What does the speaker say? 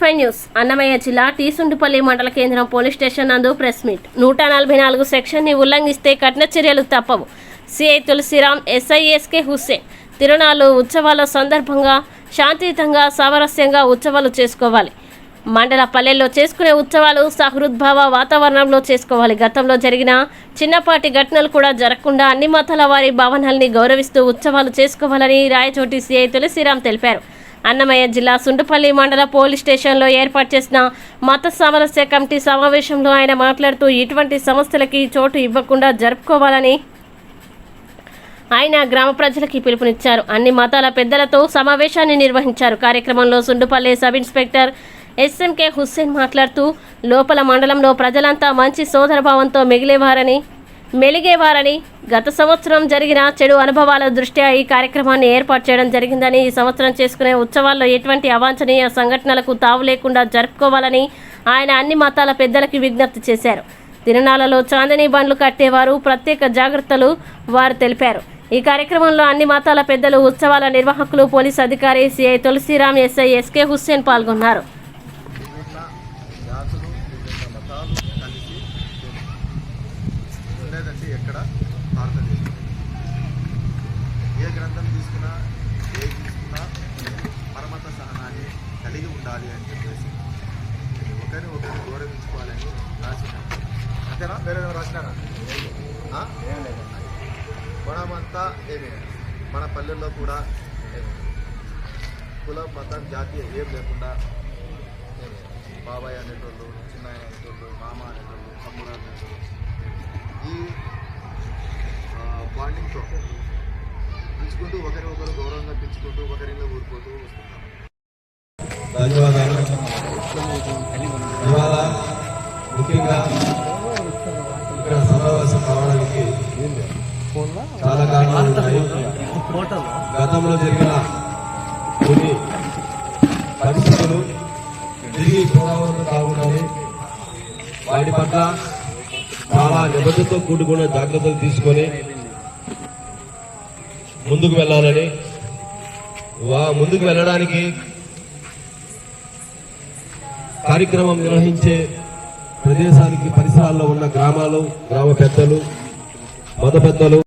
Five news. Annamayya జిల్లా టీసుండిపల్లి మండల కేంద్రం పోలీస్ స్టేషన్ నందు ప్రెస్ మీట్. నూట నలభై నాలుగు సెక్షన్ని ఉల్లంఘిస్తే కఠిన చర్యలు తప్పవు. CI Tulasiram SI SK Hussain. తిరునాళ్ళు ఉత్సవాల సందర్భంగా శాంతియుతంగా సామరస్యంగా ఉత్సవాలు చేసుకోవాలి. మండల పల్లెల్లో చేసుకునే ఉత్సవాలు సహృద్భావ వాతావరణంలో చేసుకోవాలి. గతంలో జరిగిన చిన్నపాటి ఘటనలు కూడా జరగకుండా అన్ని మతాల వారి భావనల్ని గౌరవిస్తూ ఉత్సవాలు చేసుకోవాలని రాయచోటి సిఐ తులసిరామ్ తెలిపారు. అన్నమయ్య జిల్లా సుండుపల్లి మండల పోలీస్ స్టేషన్లో ఏర్పాటు చేసిన మత సామరస్య కమిటీ సమావేశంలో ఆయన మాట్లాడుతూ ఇటువంటి సమస్యలకి చోటు ఇవ్వకుండా జరుపుకోవాలని ఆయన గ్రామ ప్రజలకి పిలుపునిచ్చారు. అన్ని మతాల పెద్దలతో సమావేశాన్ని నిర్వహించారు. కార్యక్రమంలో Sundupalli sub inspector SMK Hussain మాట్లాడుతూ లోపల మండలంలో ప్రజలంతా మంచి సోదరభావంతో మిగిలేవారని మెలిగేవారని గత సంవత్సరం జరిగిన చెడు అనుభవాల దృష్ట్యా ఈ కార్యక్రమాన్ని ఏర్పాటు చేయడం జరిగిందని ఈ సంవత్సరం చేసుకునే ఉత్సవాల్లో ఎటువంటి అవాంఛనీయ సంఘటనలకు తావు లేకుండా జరుపుకోవాలని ఆయన అన్ని మతాల పెద్దలకి విజ్ఞప్తి చేశారు. తిరునాళ్ళలో చాందనీ బండ్లు కట్టేవారు ప్రత్యేక జాగ్రత్తలు వారు తెలిపారు. ఈ కార్యక్రమంలో అన్ని మతాల పెద్దలు ఉత్సవాల నిర్వాహకులు పోలీస్ అధికారి CI Tulasiram SI SK Hussain పాల్గొన్నారు. ఎక్కడ భారతదేశం. ఏ గ్రంథం తీసుకున్నా ఏ తీసుకున్నా పరమత సహనాన్ని కలిగి ఉండాలి అని చెప్పేసి ఒకరిని ఒకరిని గౌరవించుకోవాలని రాసిన అంతేనా? వేరే రాసినారా? ఆ? ఏమే? మన పల్లెల్లో కూడా కుల కులం మతం జాతి ఏం లేకుండా బాబాయ్ అనేటోళ్ళు చిన్నయ్య అనేటోళ్ళు మామ అనేటోళ్ళు తమ్ముడు అనేటోళ్ళు బాండింగ్తో పిలుచుకుంటూ ఒకరి ఒకరు గౌరవంగా పిలుచుకుంటూ ఒకరిలో ఊరిపోతూ వస్తున్నాం ధన్యవాదాలు. ఇవాళ ముఖ్యంగా ఇక్కడ సమావేశం కావడానికి చాలా కారణాలు ఉన్నాయి. గతంలో జరిగిన కొన్ని పరిస్థితులు తిరిగి పునరావృతం కాకూడదని వాటి పట్ల చాలా నిబద్ధతో కూడుకున్న జాగ్రత్తలు తీసుకొని ముందుకు వెళ్ళాలని. వా ముందుకు వెళ్ళడానికి కార్యక్రమం నిర్వహించే ప్రదేశానికి పరిసరాల్లో ఉన్న గ్రామాలు గ్రామ పెద్దలు మత పెద్దలు